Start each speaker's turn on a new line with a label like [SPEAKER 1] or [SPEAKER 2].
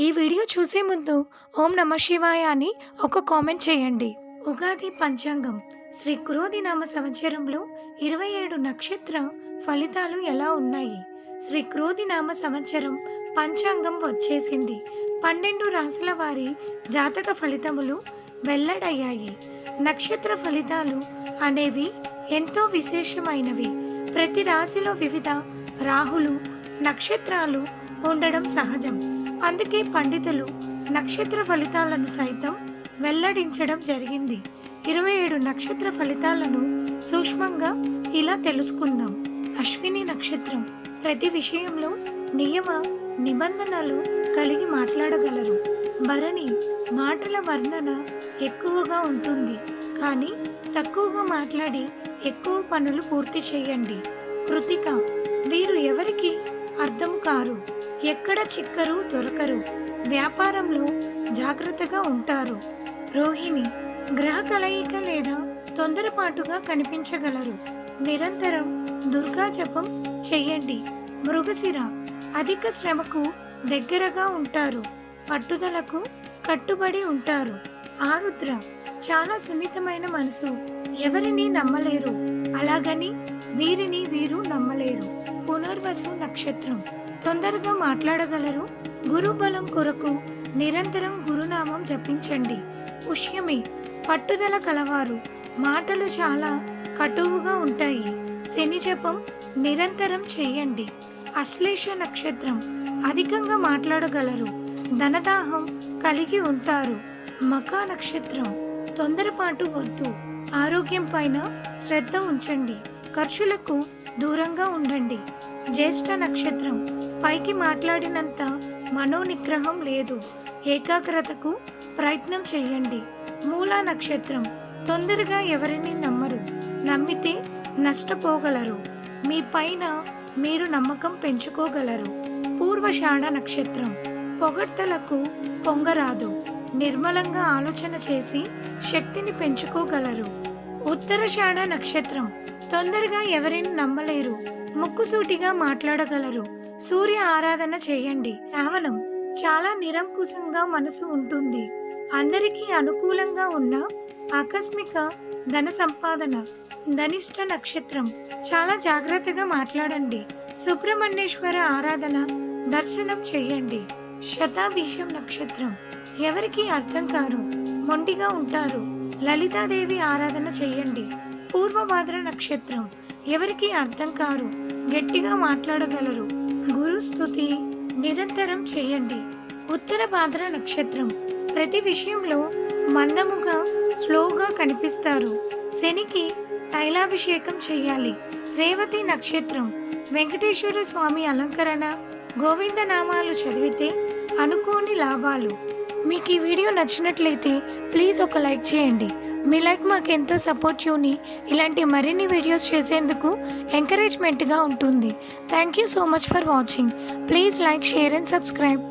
[SPEAKER 1] ఈ వీడియో చూసే ముందు ఓం నమ శివాయ అని ఒక కామెంట్ చేయండి. ఉగాది పంచాంగం. శ్రీ క్రోధి నామ సంవత్సరంలో ఇరవై ఏడు నక్షత్ర ఫలితాలు ఎలా ఉన్నాయి? శ్రీ క్రోధి నామ సంవత్సరం పంచాంగం వచ్చేసింది. పన్నెండు రాసుల వారి జాతక ఫలితములు వెల్లడయ్యాయి. నక్షత్ర ఫలితాలు అనేవి ఎంతో విశేషమైనవి. ప్రతి రాశిలో వివిధ రాహులు నక్షత్రాలు ఉండడం సహజం. అందుకే పండితులు నక్షత్ర ఫలితాలను సైతం వెల్లడించడం జరిగింది. ఇరవై ఏడు నక్షత్ర ఫలితాలను సూక్ష్మంగా ఇలా తెలుసుకుందాం. అశ్విని నక్షత్రం ప్రతి విషయంలో నియమ నిబంధనలు కలిగి మాట్లాడగలరు. భరణి మాటల వర్ణన ఎక్కువగా ఉంటుంది. కానీ తక్కువగా మాట్లాడి ఎక్కువ పనులు పూర్తి చేయండి. కృతిక వీరు ఎవరికి అర్థం కారు? ఎక్కడ చిక్కరు దొరకరు. వ్యాపారంలో జాగ్రత్తగా ఉంటారు. రోహిణి గ్రహ కలయిక లేదా తొందరపాటుగా కనిపించగలరు. నిరంతరం దుర్గా జపం చెయ్యండి మృగశిర అధిక శ్రమకు దగ్గరగా ఉంటారు. పట్టుదలకు కట్టుబడి ఉంటారు. ఆరుద్ర చాలా సున్నితమైన మనసు. ఎవరిని నమ్మలేరు. అలాగని వీరిని వీరు నమ్మలేరు. పునర్వసు నక్షత్రం తొందరగా మాట్లాడగలరు. గురు బలం కొరకు నిరంతరం గురునామం జపించండి. పుష్యమి పట్టుదల కలవారు. మాటలు చాలా కటువుగా ఉంటాయి. శని జపం నిరంతరం చేయండి. అశ్లేష నక్షత్రం అధికంగా మాట్లాడగలరు. ధనదాహం కలిగి ఉంటారు. మకా నక్షత్రం తొందరపాటు వద్దు. ఆరోగ్యం పైన శ్రద్ధ ఉంచండి. ఖర్చులకు దూరంగా ఉండండి. జ్యేష్ఠ నక్షత్రం పైకి మాట్లాడినంత మనోనిగ్రహం లేదు. ఏకాగ్రతకు ప్రయత్నం చేయండి. మూలా నక్షత్రం తొందరగా ఎవరిని నమ్మరు. నమ్మితే నష్టపోగలరు. మీ పైన మీరు నమ్మకం పెంచుకోగలరు. పూర్వషాఢ నక్షత్రం పొగడ్తలకు పొంగరాదు. నిర్మలంగా ఆలోచన చేసి శక్తిని పెంచుకోగలరు. ఉత్తరషాఢ నక్షత్రం తొందరగా ఎవరిని నమ్మలేరు. ముక్కుసూటిగా మాట్లాడగలరు. సూర్య ఆరాధన చేయండి. రావణం చాలా నిరంకుశంగా మనసు ఉంటుంది. అందరికీ అనుకూలంగా ఉన్న ఆకస్మిక ధన సంపాదన ధనిష్ట నక్షత్రం. చాలా జాగ్రత్తగా మాట్లాడండి. సుబ్రహ్మణ్యేశ్వర ఆరాధన దర్శనం చేయండి. శతాభిషం నక్షత్రం. ఎవరికి అర్థం కారు. మొండిగా ఉంటారు. లలితాదేవి ఆరాధన చెయ్యండి పూర్వభాద్ర నక్షత్రం. ఎవరికి అర్థం కారు. గట్టిగా మాట్లాడగలరు. స్థుతి నిరంతరం చేయండి. ఉత్తర భాద్ర నక్షత్రం. ప్రతి విషయంలో మందముగా స్లోగా కనిపిస్తారు. శనికి తైలాభిషేకం చేయాలి. రేవతి నక్షత్రం. వెంకటేశ్వర స్వామి అలంకరణ గోవింద నామాలు చదివితే అనుకోని లాభాలు. మీకు ఈ వీడియో నచ్చినట్లయితే ప్లీజ్ ఒక లైక్ చేయండి. మీ లైక్ మాకు ఎంతో సపోర్టివ్ని ఇలాంటి మరిన్ని వీడియోస్ చేసేందుకు ఎంకరేజ్మెంట్గా ఉంటుంది. Thank you so much for watching. Please like share and subscribe.